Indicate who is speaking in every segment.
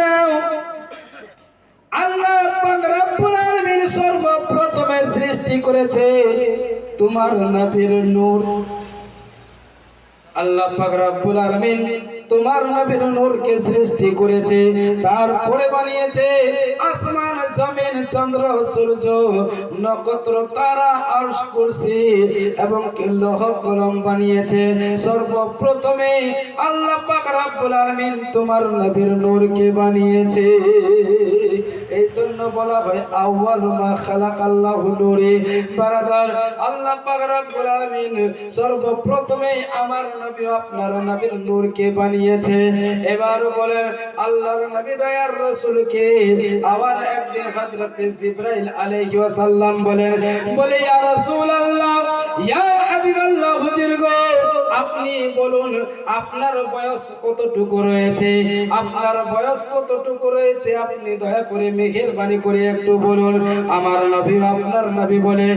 Speaker 1: নাও আল্লাহ রব্বুল আলামিন সর্বপ্রথমে সৃষ্টি করেছে তোমার নবীর নূর। আল্লাহ পাক রব্বুল আলামিন তোমার নবীর নূরকে সৃষ্টি করেছে, তারপরে বানিয়েছে আসমান, জমিন, চন্দ্র, সূর্য, নক্ষত্র, তারা, আরশ, কুরসি এবং লৌহ কলম বানিয়েছে। সর্বপ্রথমে আল্লাহ পাক রব্বুল আলামিন তোমার নবীর নূরকে বানিয়েছে। এই জন্য বলা হয়, আউয়াল মা খালাকাল্লাহু নূরে। বারাদার, আল্লাহ পাক রব্বুল আলামিন সর্বপ্রথমে আমার নবী আপনার নবীর নূরকে বানিয়েছে। এবার বলেন, আল্লাহর নবী দয়ার রাসূলকে আবার একদিন হযরত জিবরাইল আলাইহি ওয়াসাল্লাম বলেন, বলে, ইয়া রাসূলুল্লাহ, ইয়া গো আপনি বলুন, আপনার বয়স কতটুকু রয়েছে? আপনার বয়স কতটুকু রয়েছে? আপনি দয়া করে মেহেরবানি করে একটু বলুন। আমার নবী, আপনার নবী বলে,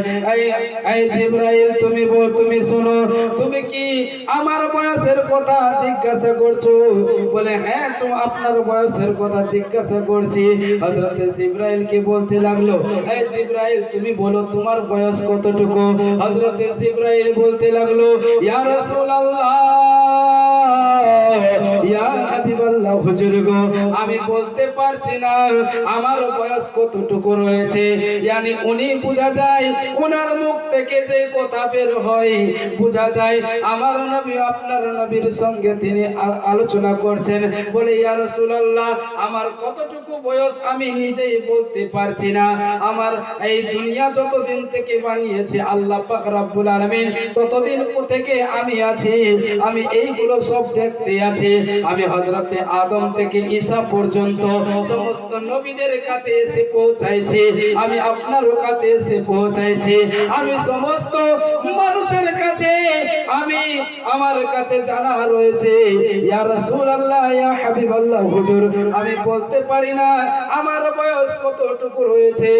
Speaker 1: এই জিবরাইল, তুমি বল, তুমি শোনো, তুমি কি আমার বয়সের কথা জিজ্ঞাসা করছ? বলে হ্যাঁ তুমি আপনার বয়সের কথা জিজ্ঞাসা করছি। হযরত জিবরাইল কে বলতে লাগল? এই জিবরাইল, তুমি বলো তোমার বয়স কতটুকু? হযরত জিবরাইল বলতে লাগল, ইয়া রাসূলুল্লাহ ইয়া হুজুর আমি বলতে পারছি না। আমার বয়স কতটুকু রয়েছে? উনি বোঝা যায় মুখ থেকে যে কথা বের হয়, বোঝা যায়, আমার নবী, আপনার নবীর সঙ্গে তিনি আলোচনা করছেন। বলে আমার কতটুকু বয়স আমি নিজেই বলতে পারছি না। আমার এই দুনিয়া যতদিন থেকে বানিয়েছে, আল্লাহ পাক আলামিন, ততদিন থেকে আমি আছি। আমি এইগুলো সব দেখতে আছি। আমি হযরতে আদম থেকে ঈসা পর্যন্ত সমস্ত নবীদের কাছে এসে পৌঁছাইছি। আমি আপনার কাছে এসে পৌঁছাইছি। আমি সমস্ত মানুষের কাছে আমি আমার কাছে জানা রয়েছে। ইয়া রাসূলুল্লাহ, ইয়া হাবিবাল্লাহ, হুজুর, আমি বলতে পারি না আমার বয়স কতটুকু রয়েছে।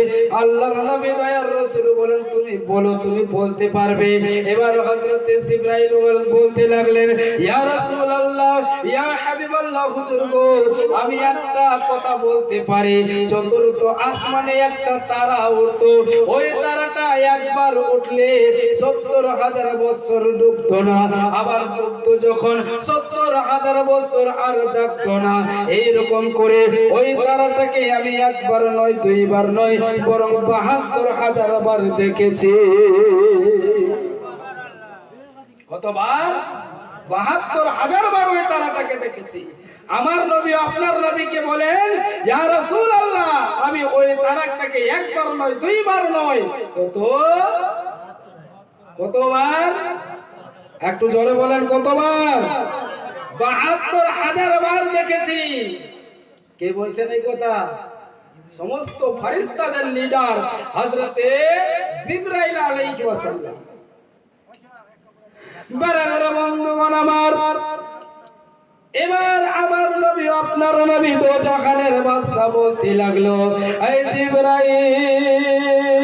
Speaker 1: আল্লাহর নবী দয়ার রাসূল বলেন, তুমি বলো, তুমি বলতে পারবে। এবার হযরত জিবরাইল বলতে লাগলেন, ইয়া রাসূলুল্লাহ, ইয়া হাবিবাল্লাহ হুজুর গো, আমি একটা কথা বলতে পারি। চতুর্থ আসমানে একটা তারা উঠতো। ওই তারাটা একবার উঠলে সত্তর হাজার বছর ডুবতো না, আবার ডুবতো যখন সত্তর হাজার বছর আর জাগতো না। এইরকম করে ওই তারাটাকে আমি একবার নয়, দুইবার নয়, বরং বাহাত্তর হাজার বার দেখেছি। কতবার? বাহাত্তর হাজার বার ওই তারাটাকে দেখেছি। আমার নবী আপনার নবীকে বলেন রাসূলুল্লাহ, আমি ওই তারাটাকে একবার নয়, দুইবার নয়। কত? কতবার? একটু জোরে বলেন, কতবার? বাহাত্তর হাজার বার দেখেছি। কে বলছেন এই কথা? সমস্ত ফারিস্তাদের লিডার হযরতে জিবরাইল আলাইহিস ওয়াসাল্লাম। বারাগার বন্ধুগণ আমার, এবার আমার নবী, আপনার নবী দো জাহানের বাদশা বলতে লাগল, এই জিবরাইল